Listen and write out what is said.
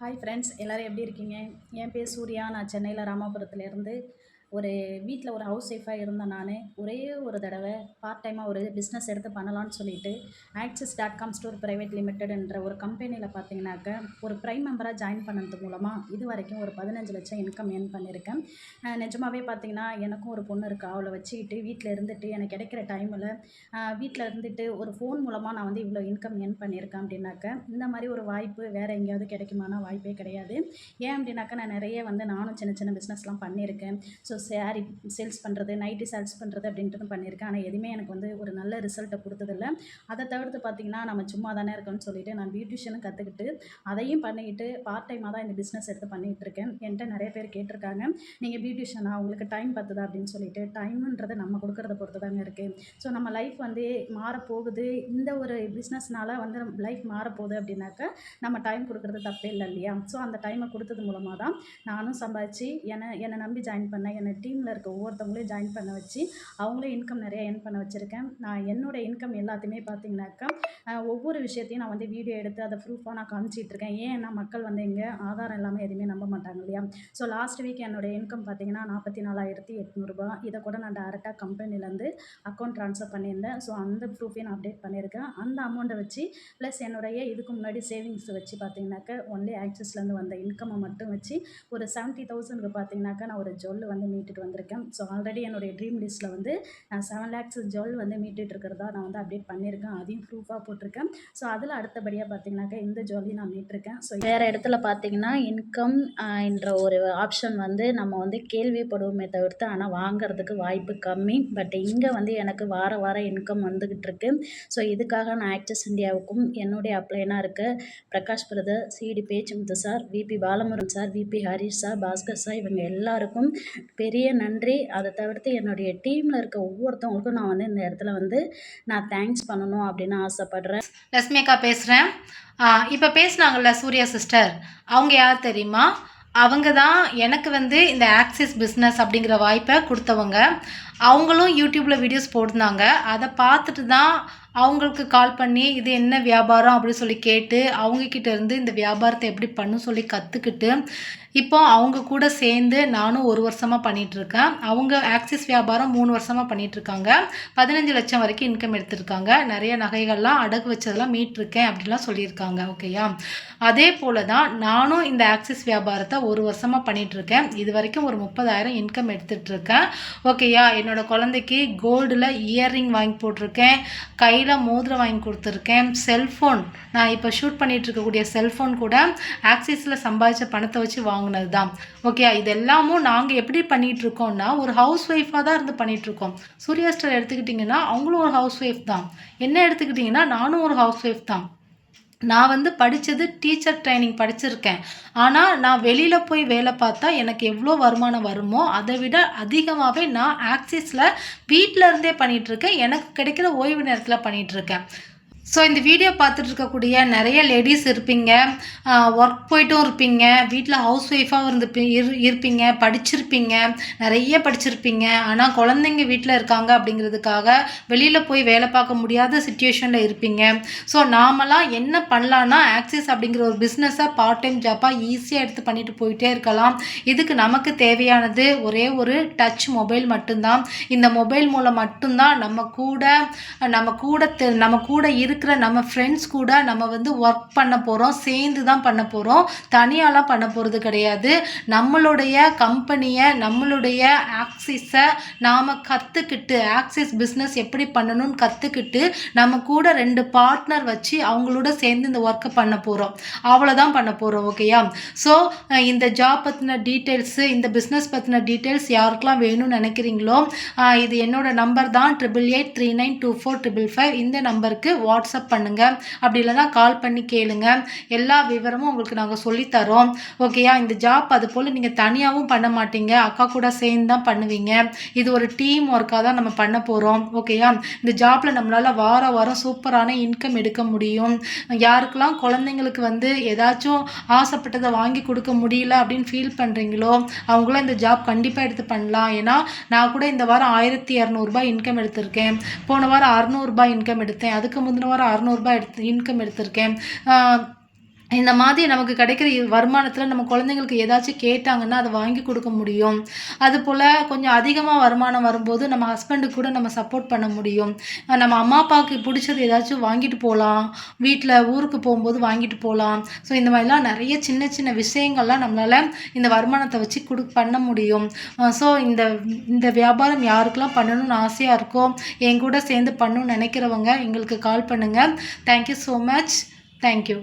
Hi friends எல்லோரும் எப்படி இருக்கீங்க? என் பேர் சூர்யா. நான் சென்னையில் ராமாபுரத்துலேருந்து. ஒரு வீட்டில் ஒரு ஹவுஸ் ஒய்ஃபாக இருந்தேன் நான். ஒரே ஒரு தடவை பார்ட் டைமாக ஒரு பிஸ்னஸ் எடுத்து பண்ணலான்னு சொல்லிட்டு Axis dot com store private லிமிடெட்ன்ற ஒரு கம்பெனியில் பார்த்தீங்கன்னாக்க ஒரு ப்ரைம் மெம்பராக ஜாயின் பண்ணது மூலமாக இது வரைக்கும் ஒரு பதினஞ்சு லட்சம் இன்கம் ஏர்ன் பண்ணியிருக்கேன் நிஜமாகவே நிஜமாவே பார்த்தீங்கன்னா எனக்கும் ஒரு பொண்ணு இருக்கா. அவளை வச்சுக்கிட்டு வீட்டில் இருந்துட்டு எனக்கு கிடைக்கிற டைமில் வீட்டில் இருந்துட்டு ஒரு ஃபோன் மூலமாக நான் வந்து இவ்வளோ இன்கம் ஏர்ன் பண்ணியிருக்கேன் அப்படின்னாக்க இந்த மாதிரி ஒரு வாய்ப்பு வேறு எங்கேயாவது கிடைக்குமானா வாய்ப்பே கிடையாது. ஏன் அப்படின்னாக்கா நான் நிறைய வந்து நானும் சின்ன சின்ன பிஸ்னஸ்லாம் பண்ணியிருக்கேன் ஸோ சேரீ சேல்ஸ் பண்ணுறது நைட்டி சேல்ஸ் பண்ணுறது அப்படின்றதும் பண்ணியிருக்கேன். ஆனால் எதுவுமே எனக்கு வந்து ஒரு நல்ல ரிசல்ட்டை கொடுத்ததில்ல. அதை தவிர்த்து பார்த்திங்கன்னா நம்ம சும்மா தானே இருக்கோம்னு சொல்லிட்டு நான் பியூட்டிஷியனும் கற்றுக்கிட்டு அதையும் பண்ணிக்கிட்டு பார்ட் டைமாக தான் இந்த பிஸ்னஸ் எடுத்து பண்ணிகிட்டு இருக்கேன். என்கிட்ட நிறைய பேர் கேட்டிருக்காங்க. நீங்கள் பியூட்டிஷியனா உங்களுக்கு டைம் பத்துதா அப்படின்னு சொல்லிட்டு டைமுன்றது நம்ம கொடுக்குறத பொறுத்து தாங்க இருக்குது ஸோ நம்ம லைஃப் வந்து மாறப்போகுது. இந்த ஒரு பிஸ்னஸ்னால் வந்து லைஃப் மாறப்போகுது அப்படின்னாக்கா நம்ம டைம் கொடுக்குறது தப்பே இல்லை இல்லையா? ஸோ அந்த டைமை கொடுத்தது மூலமாக தான் நானும் சம்பாதிச்சு என்னை என்னை நம்பி ஜாயின் பண்ண என்னை டீமில் இருக்க ஒவ்வொருத்தவங்களையும் ஜாயின் பண்ண வச்சு அவங்களே இன்கம் நிறைய ஏர்ன் பண்ண வச்சுருக்கேன். நான் என்னோட இன்கம் எல்லாத்தையுமே பார்த்தீங்கன்னாக்கா ஒவ்வொரு விஷயத்தையும் நான் வந்து வீடியோ எடுத்து அதை ப்ரூஃபாக நான் காமிச்சிட்ருக்கேன் ஏன்னா மக்கள் வந்து இங்கே ஆதாரம் இல்லாமல் எதுவுமே நம்ப மாட்டாங்க இல்லையா? ஸோ லாஸ்ட் வீக் என்னோடய இன்கம் பார்த்தீங்கன்னா நாற்பத்தி நாலாயிரத்தி எட்நூறுபா. இதை கூட நான் டேரெக்டாக கம்பெனிலேருந்து அக்கௌண்ட் ட்ரான்ஸ்ஃபர் பண்ணியிருந்தேன். ஸோ அந்த ப்ரூஃபையும் நான் அப்டேட் பண்ணியிருக்கேன். அந்த அமௌண்ட்டை வச்சு ப்ளஸ் என்னுடைய இதுக்கு முன்னாடி சேவிங்ஸ் வச்சு பார்த்தீங்கன்னாக்கா ஒன்லி ஆக்சஸ்லேருந்து வந்த இன்கம்மை மட்டும் வச்சு ஒரு செவன்ட்டி தௌசண்ட்க்கு பார்த்தீங்கன்னாக்கா நான் ஒரு ஜொல் வந்து மீட்டுட்டு வந்திருக்கேன். ஸோ ஆல்ரெடி என்னுடைய ட்ரீம் லிஸ்ட்டில் வந்து நான் செவன் லேக்ஸ் ஜுவல் வந்து மீட்டுட்டு இருக்கிறதா நான் வந்து அப்டேட் பண்ணியிருக்கேன். அதையும் ப்ரூஃபாக போட்டிருக்கேன். ஸோ அதில் அடுத்தபடியாக பார்த்தீங்கன்னாக்கா இந்த ஜுவல்லையும் நான் மீட்டிருக்கேன். ஸோ வேறு இடத்துல பார்த்தீங்கன்னா இன்கம் என்ற ஒரு ஆப்ஷன் வந்து நம்ம வந்து கேள்விப்படுவோமே தவிர்த்து ஆனால் வாங்குறதுக்கு வாய்ப்பு கம்மி. பட் இங்கே வந்து எனக்கு வார வாரம் இன்கம் வந்துக்கிட்டு இருக்கு. ஸோ இதுக்காக நான் ஆக்டர்ஸ் இந்தியாவுக்கும் என்னுடைய அப்ளைனாக இருக்க. Prakash brother C D Pechumuthu sir V P Balamurugan sir V P Harish sir Bhaskar sir இவங்க எல்லாருக்கும் பெரிய நன்றி. அதை தவிர்த்து என்னுடைய டீமில் இருக்க ஒவ்வொருத்தவங்களுக்கும் நான் வந்து இந்த இடத்துல வந்து நான் தேங்க்ஸ் பண்ணணும் அப்படின்னு ஆசைப்பட்றேன். லட்சுமி பேசுகிறேன் இப்போ பேசுனாங்கல்ல சூர்யா சிஸ்டர் அவங்க யார் தெரியுமா? அவங்க தான் எனக்கு வந்து இந்த ஆக்சிஸ் பிஸ்னஸ் அப்படிங்கிற வாய்ப்பை கொடுத்தவங்க. அவங்களும் யூடியூப்பில் வீடியோஸ் போட்டிருந்தாங்க. அதை பார்த்துட்டு தான் அவங்களுக்கு கால் பண்ணி இது என்ன வியாபாரம் அப்படின்னு சொல்லி கேட்டு அவங்கக்கிட்ட இருந்து இந்த வியாபாரத்தை எப்படி பண்ணும் சொல்லி கற்றுக்கிட்டு இப்போ அவங்க கூட சேர்ந்து நானும் ஒரு வருஷமாக பண்ணிகிட்ருக்கேன் அவங்க ஆக்சிஸ் வியாபாரம் மூணு வருஷமாக பண்ணிகிட்ருக்காங்க பதினஞ்சு லட்சம் வரைக்கும் இன்கம் எடுத்திருக்காங்க. நிறைய நகைகள்லாம் அடகு வச்சதெல்லாம் மீட்டிருக்கேன் அப்படிலாம் சொல்லியிருக்காங்க. ஓகேயா அதே போல் தான் நானும் இந்த ஆக்சிஸ் வியாபாரத்தை ஒரு வருஷமாக பண்ணிகிட்ருக்கேன் இது வரைக்கும் ஒரு முப்பதாயிரம் இன்கம் எடுத்துகிட்ருக்கேன் ஓகேயா என்னோடய குழந்தைக்கு கோல்டில் இயர்ரிங் வாங்கி போட்டிருக்கேன். கையில் மோதிரம் வாங்கி கொடுத்துருக்கேன். செல்ஃபோன் நான் இப்போ ஷூட் பண்ணிகிட்டு இருக்கக்கூடிய செல்ஃபோன் கூட ஆக்சிஸில் சம்பாதிச்ச பணத்தை வச்சு வாங்கினது தான் ஓகே இது எல்லாமும் நாங்கள் எப்படி பண்ணிகிட்ருக்கோம்னா ஒரு ஹவுஸ் ஒய்ஃபாக தான் இருந்து பண்ணிகிட்ருக்கோம் சூர்யா ஸ்டார் எடுத்துக்கிட்டிங்கன்னா அவங்களும் ஒரு ஹவுஸ் ஒய்ஃப் தான். என்ன எடுத்துக்கிட்டிங்கன்னா நானும் ஒரு ஹவுஸ் ஒய்ஃப் தான். நான் வந்து படித்தது டீச்சர் ட்ரைனிங் படிச்சிருக்கேன். ஆனால் நான் வெளியில் போய் வேலை பார்த்தா எனக்கு எவ்வளோ வருமானம் வருமோ அதை விட அதிகமாகவே நான் ஆக்சிஸில் வீட்டில் இருந்தே பண்ணிகிட்ருக்கேன் எனக்கு கிடைக்கிற ஓய்வு நேரத்தில் பண்ணிகிட்ருக்கேன் ஸோ இந்த வீடியோ பார்த்துட்டு இருக்கக்கூடிய நிறைய லேடிஸ் இருப்பீங்க. ஒர்க் போயிட்டும் இருப்பீங்க. வீட்டில் ஹவுஸ் ஒய்ஃபாகவும் இருந்து இரு இருப்பீங்க. படிச்சிருப்பீங்க. நிறைய படிச்சிருப்பீங்க. ஆனால் குழந்தைங்க வீட்டில் இருக்காங்க அப்படிங்கிறதுக்காக வெளியில் போய் வேலை பார்க்க முடியாத சுச்சுவேஷனில் இருப்பீங்க. ஸோ நாமெல்லாம் என்ன பண்ணலான்னா ஆக்சிஸ் அப்படிங்கிற ஒரு பிஸ்னஸை பார்ட் டைம் ஜாப்பாக ஈஸியாக எடுத்து பண்ணிட்டு போயிட்டே இருக்கலாம். இதுக்கு நமக்கு தேவையானது ஒரே ஒரு டச் மொபைல் மட்டும்தான். இந்த மொபைல் மூலம் மட்டும்தான் நம்ம கூட நம்ம கூட தெ- நம்ம கூட இரு இருக்கிற நம்ம ஃப்ரெண்ட்ஸ் கூட நம்ம வந்து ஒர்க் பண்ண போகிறோம் சேர்ந்து தான் பண்ண போகிறோம் தனியாலாம் பண்ண போகிறது கிடையாது. நம்மளுடைய கம்பெனியை நம்மளுடைய ஆக்சிஸை நாம் கற்றுக்கிட்டு ஆக்சிஸ் பிஸ்னஸ் எப்படி பண்ணணும்னு கற்றுக்கிட்டு நம்ம கூட ரெண்டு பார்ட்னர் வச்சு அவங்களோட சேர்ந்து இந்த ஒர்க்கை பண்ண போகிறோம் அவ்வளோதான் பண்ண போகிறோம் ஓகேயா ஸோ இந்த ஜாப் பற்றின டீட்டெயில்ஸு இந்த பிஸ்னஸ் பற்றின டீட்டெயில்ஸ் யாருக்கெல்லாம் வேணும்னு நினைக்கிறீங்களோ இது என்னோட நம்பர் தான் triple eight three nine two four triple five இந்த நம்பருக்கு வாட்ஸ் வாட்ஸ்அப் பண்ணுங்கள் அப்படி இல்லைனா கால் பண்ணி கேளுங்க. எல்லா விவரமும் உங்களுக்கு நாங்கள் சொல்லித்தரோம். ஓகேயா இந்த ஜாப் அது போல் நீங்கள் தனியாகவும் பண்ண மாட்டீங்க. அக்கா கூட சேர்ந்து தான் பண்ணுவீங்க. இது ஒரு டீம் ஒர்க்காக தான் நம்ம பண்ண போகிறோம் ஓகேயா இந்த ஜாப்பில் நம்மளால் வார வாரம் சூப்பரான இன்கம் எடுக்க முடியும். யாருக்கெல்லாம் குழந்தைங்களுக்கு வந்து ஏதாச்சும் ஆசைப்பட்டதை வாங்கி கொடுக்க முடியல அப்படின்னு ஃபீல் பண்ணுறீங்களோ அவங்களும் இந்த ஜாப் கண்டிப்பாக எடுத்து பண்ணலாம். ஏன்னா நான் கூட இந்த வாரம் ஆயிரத்தி இரநூறுபா இன்கம் எடுத்திருக்கேன். போன வாரம் அறநூறுபா இன்கம் எடுத்தேன். அதுக்கு முந்தின வாரம் அறநூறுபா எடுத்து இன்கம் எடுத்திருக்கேன். இந்த மாதிரி நமக்கு கிடைக்கிற வருமானத்தில் நம்ம குழந்தைங்களுக்கு ஏதாச்சும் கேட்டாங்கன்னா அதை வாங்கி கொடுக்க முடியும். அதுபோல் கொஞ்சம் அதிகமாக வருமானம் வரும்போது நம்ம ஹஸ்பண்டுக்கு கூட நம்ம சப்போர்ட் பண்ண முடியும். நம்ம அம்மா அப்பாவுக்கு பிடிச்சது ஏதாச்சும் வாங்கிட்டு போகலாம் வீட்டில் ஊருக்கு போகும்போது வாங்கிட்டு போகலாம் ஸோ இந்த மாதிரிலாம் நிறைய சின்ன சின்ன விஷயங்கள்லாம் நம்மளால் இந்த வருமானத்தை வச்சு கொடு பண்ண முடியும். ஸோ இந்த இந்த வியாபாரம் யாருக்கெல்லாம் பண்ணணும்னு ஆசையாக இருக்கோ என் கூட சேர்ந்து பண்ணணும்னு நினைக்கிறவங்க எங்களுக்கு கால் பண்ணுங்கள் தேங்க்யூ ஸோ மச் தேங்க்யூ